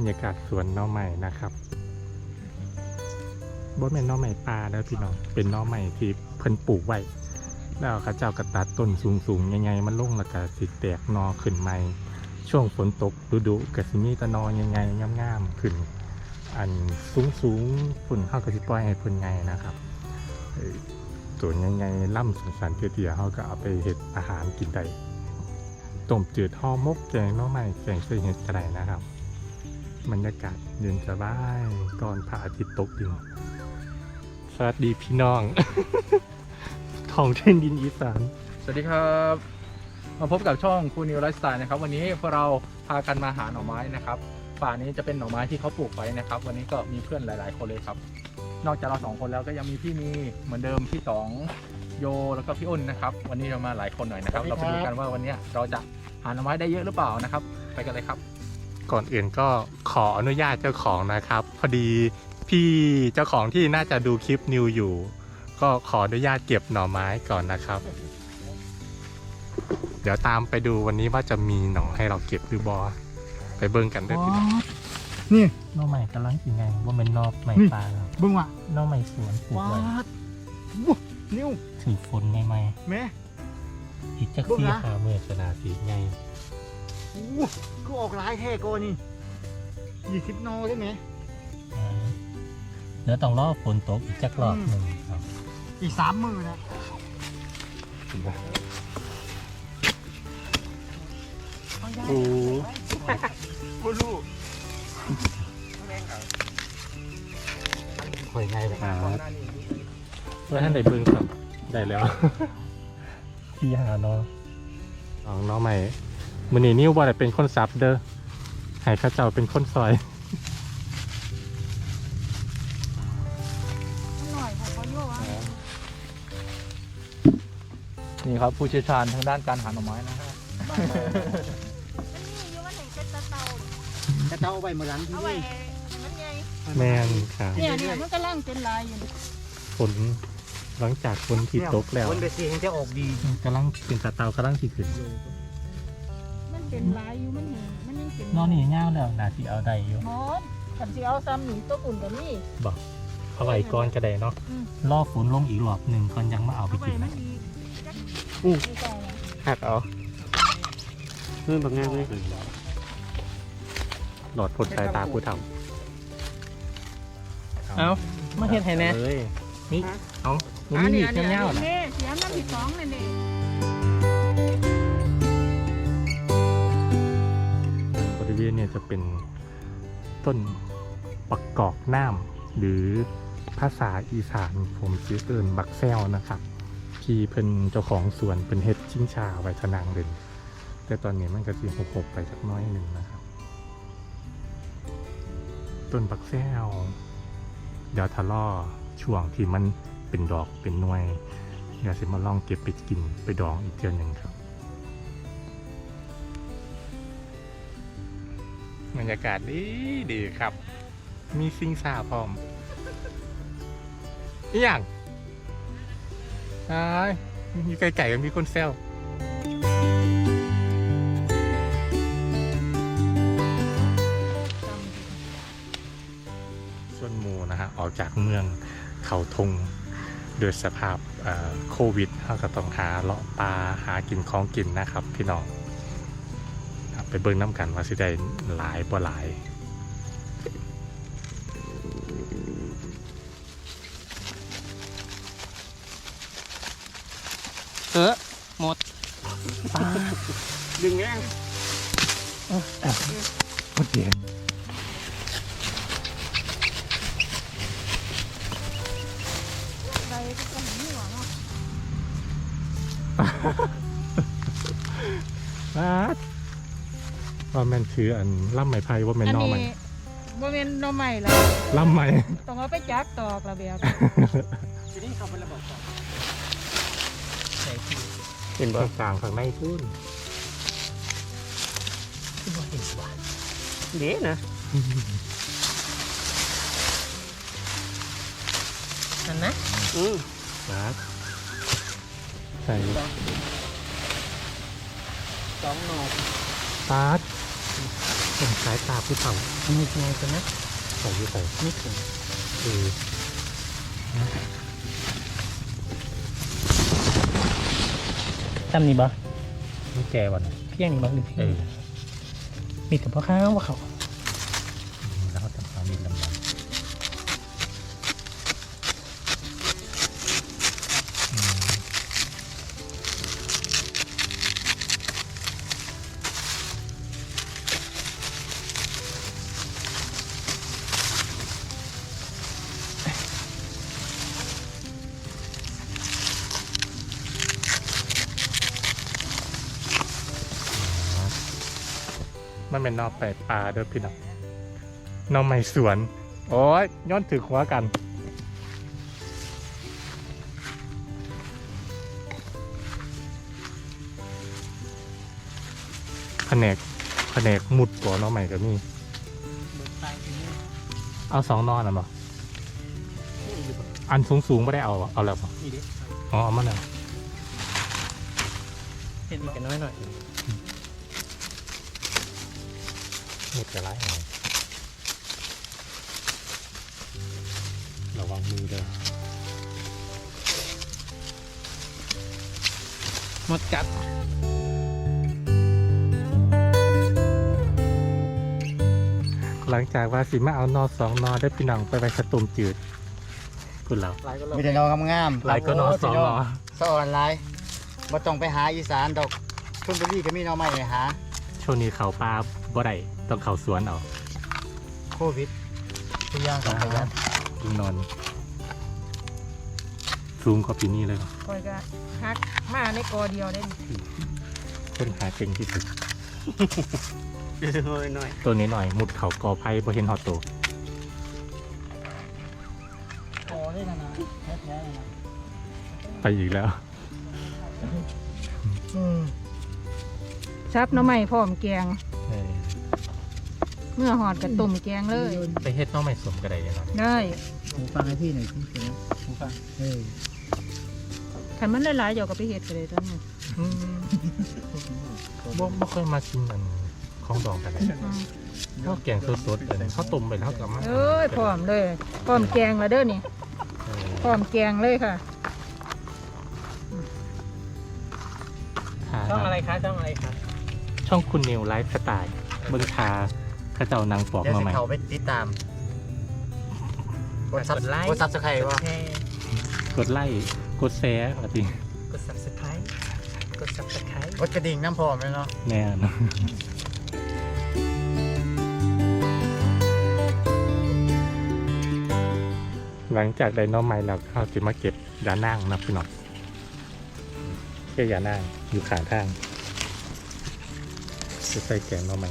รรยากาศสวนน้อใหม่นะครับบ่แม่นน้อใหม่ปลาแล้วพี่น้องเป็นน้อใหม่ที่เพิ่นปลูกไว้แล้วเขาเจ้าก็ตัดต้นสูงๆยังไงมันลงแล้วก็สิแตกนอขึ้นใหม่ ช่วงฝนตกฤดูๆก็สิมีตะนอยังไงงามๆขึ้น อันสูงๆฝุ่นเฮาก็สิปล่อยให้เพิ่นไงนะครับเอ่อตัวยังไงล่ำสันๆเตี้ยๆเฮาก็เอาไปเฮ็ดอาหารกินได้ต้มจืดห่อมกแกงน้อใหม่แกงใส่เห็ดก็ได้นะครับ บรรยากาศเย็นสบายก่อนพระอาทิตย์ตกดินสวัสดีพี่น้องท้องเท่นดินอีสาน สวัสดีครับ มาพบกับช่องคูนิวไลฟ์สไตล์นะครับ วันนี้พวกเราพากันมาหาหน่อไม้นะครับป่านี้จะเป็นหน่อไม้ที่เขาปลูกไว้นะครับ วันนี้ก็มีเพื่อนหลาย ๆ คนเลยครับ นอกจากเราสองคนแล้วก็ยังมีพี่มีเหมือนเดิมพี่สองโยแล้วก็พี่อ้นนะครับ วันนี้เรามาหลายคนหน่อยนะครับ เราไปดูกันว่าวันนี้เราจะหาหน่อไม้ได้เยอะหรือเปล่านะครับ ไปกันเลยครับ ก่อนอื่นก็ขออนุญาตเจ้าของนะครับ พอดีพี่เจ้าของที่น่าจะดูคลิปนิวอยู่ ก็ขออนุญาตเก็บหน่อไม้ก่อนนะครับ เดี๋ยวตามไปดูวันนี้ว่าจะมีหน่อให้เราเก็บหรือบอไปเบิ่งกันเด้อพี่น้องนี่หน่อใหม่กำลังกินไงว่าเป็นนอกใหม่ปลาเบิ่งว่ะหน่อใหม่สวนปลูกว้าไว้ดว้านิ้วถือฝนใหม่แม่ ๆอีกจักเบิ่งซี่นะหาเมื่อสนาสีไง ว้าก็ออกหลายแท่โกนี่ยี่สิบโนใช่ไหมอ่าเดี๋ยวต้องรอฝนตกอีกจักรอบหนึ่งครับอีกสามมือนะโอ้กูรู้หอยไงครับเพื่อท่านได้เบิ่งครับ ได้แล้ว พี่หาเนาะลองเนาะใหม่ มือนี้นิ้วว่าเป็นคนซับเด้อให้เข้าเจ้าเป็นคนซอย หน่อยของเขาโย่อะ นี่ครับผู้เชี่ยวชาญทางด้านการหาหน่อไม้นะฮะมันนี่อยู่มันเห็นเป็นตะเตาจะเจ้าเอาไปเมื่อหลังที่เอาไว้นี่มันไงแมนค่ะเนี่ยเนี่ยมันกำลังเป็นลายอยู่เนี่ยฝนหลังจากฝนที่ตกแล้วคนเบสเองจะออกดีกำลังเป็นตาเตากำลังที่ขึ้นมัน เป็นลายอยู่มันเห็นมันยังเป็นนอนนี่เงาแล้วนาทีเอาได้อยู่หมอนขันสิเอาซ้ำหนีตัวอุ่นกับนี่บอกเอาไว้ก่อนก็ได้เนาะอืมรอฝนลงอีกรอบหนึ่งก่อนยังมาเอาไปเอาไว้กินมันะนดีจักอู้ดีใจนะหักเอาเพื่อนบักงานเลยหลอดผลสายตาผู้ทำเอามาเห็นให้แน่ เลยนี่เอามันมีดเงาๆนะ เน่เสียน้ำผิดสองเลยเนี่ย บริเวณเนี่ยจะเป็นต้นปักกอกน้ำหรือภาษาอีสานผมชื่อเอิญบักแซวนะครับที่เพิ่นเจ้าของสวนเป็นเฮ็ดชิงชาไว้ทะนางเด่นแต่ตอนนี้มันก็สิหกๆไปสักน้อยหนึ่งนะครับ ต้นบักแซวเดี๋ยวทะล่อช่วงที่มันเป็นดอกเป็นหน่วยเดี๋ยวสิมาลองเก็บไปกินไปดองอีกเทื่อหนึ่งครับ บรรยากาศดีดีครับ มีซิงซาพร้อมอีหยังอ้ายมีไก่ไก่กับมีคนแซวส่วนหมูนะฮะ ออกจากเมืองเขาทงโดยสภาพโควิดเราก็ต้องหาเลาะปลาหากินของกินนะครับพี่น้อง ไปเบิ่งน้ำกันว่าสิได้หลายบ่หลายเออหมดดึงแง่โคตรเดี ว่าแม่นคืออันล่ำไม้ไผ่ว่าแม่นอันนอนี้ใหม่บ่เป็นหน่อใหม่แล้วล่ำไม้ ต้องเอาไปจักตอกระเบียบทีนี้เขาเป็นระบบก่อนเป็นบ่กลางข้างในพุ่นเด็นะนั่นนะอืมครับใส่สองหนอ ปาดเป็นสายตาผู้เฒ่าอันนี้ไงกันนะใส่อยี่ใส่นี่ถึงคือจำนี่บ่นี่แกวันยเพียงนี่บ่หรือเอเพียงอมีแต่พ่อข้าวว่าเขา มันเป็นนอกไปปลาเด้อพี่น้องนอกไม่สวน โอ้ยย้อนถือหัวกันแผนกแผนกหมุดก่อนน้องใหม่ก็มีเอาสองนอนอะบ่อันสูงสูงๆไม่ได้เอาอะเอาแล้วบ่นี่ดิอ๋อเอามันอะเห็นกันน้อยหน่อย หมุดจะไล่หน่อยระวังมือเด้อหมดกัดหลังจากว่าสิมาเอานอสองนอได้พี่น้องไปไว้สตูมจืดคุณเราหลายก็มีแต่นองามหลายก็นอสองนอสะอ่อนหลายบ่ต้องไปหาอีสานดอกชลบุรีก็มีหนอใหม่ให้หาช่วงนี้เขาปลาบ่ได้ ต้องเขาสวนเอาโควิดทุกอย่างต้องประหยัดลุงนอนซูมกว่าปีนี้เลยเหรอคอยก็ฮักมาในกอเดียวได้คนหาเก่งที่สุด น้อยน้อยตัวนี้หน่อยมุดเขากอไผ่บ่เห็นฮอตโตพอได้นะนะแท้ๆนะไปอีกแล้ว อืมซับหน้ำใหม่พร้อมแกงเออเมื่อหอดกับต้มแกงเลย ไปเฮ็ดน้องใหม่สวมกระไดเลยเนาะได้หูฟังให้พี่หน่อยพี่เสียงหูฟังเออขันมันหลายๆเดี๋ยวก็ไปเฮ็ดกันเลยตอนนี้อืมบ่บ่ค่อยมากินมันของดองกันเลยอืมข้าวแกงสดๆเลยข้าวต้มไปแล้วกับมาเอ้ยพร้อมเลยพร้อมแกงแล้วเด้อนี่เออพร้อมแกงเลยค่ะหาช่องอะไรคะช่องอะไรคะช่องคุณนิวไลฟ์สไตล์เบิ่งทา เขาเจ้านางปอกเดี๋ยวมาสิใหม่ เขาไปติดตามกดซับกดซับสไครต์ว่าแชร์กดไลค์กดแชร์อะไรกด subscribe กด subscribe กดกระดิ่งน้ำพร้อมเลยเนาะ แน่เนอะหลังจากได้หน้องไม้แล้วเขาจะมาเก็บยานั่งนะพี่น้องเก็บยานั่งอยู่ขาทางจะใส่แกงหน้องไม้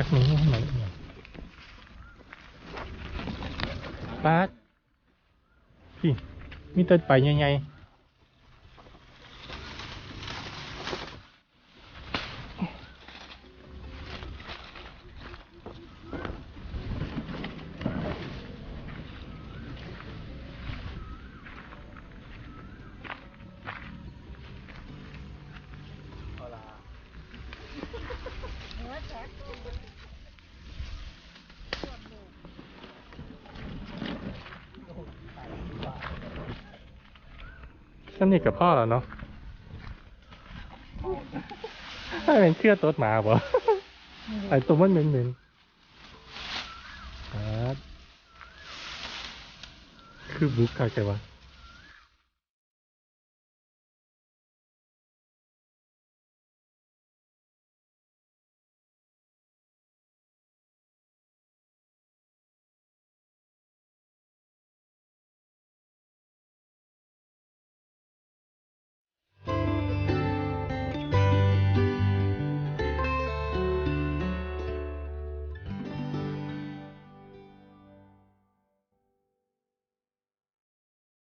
จ็คนี้ไหนป้าดพี่มีต้นไปยังไง สนิทกับพ่อแล้วเนาะให้เป็นเชื่อตัวหมาบ่ไอตัวมันเหม็นเหม็นๆครับคือบุกใครใช่ปะ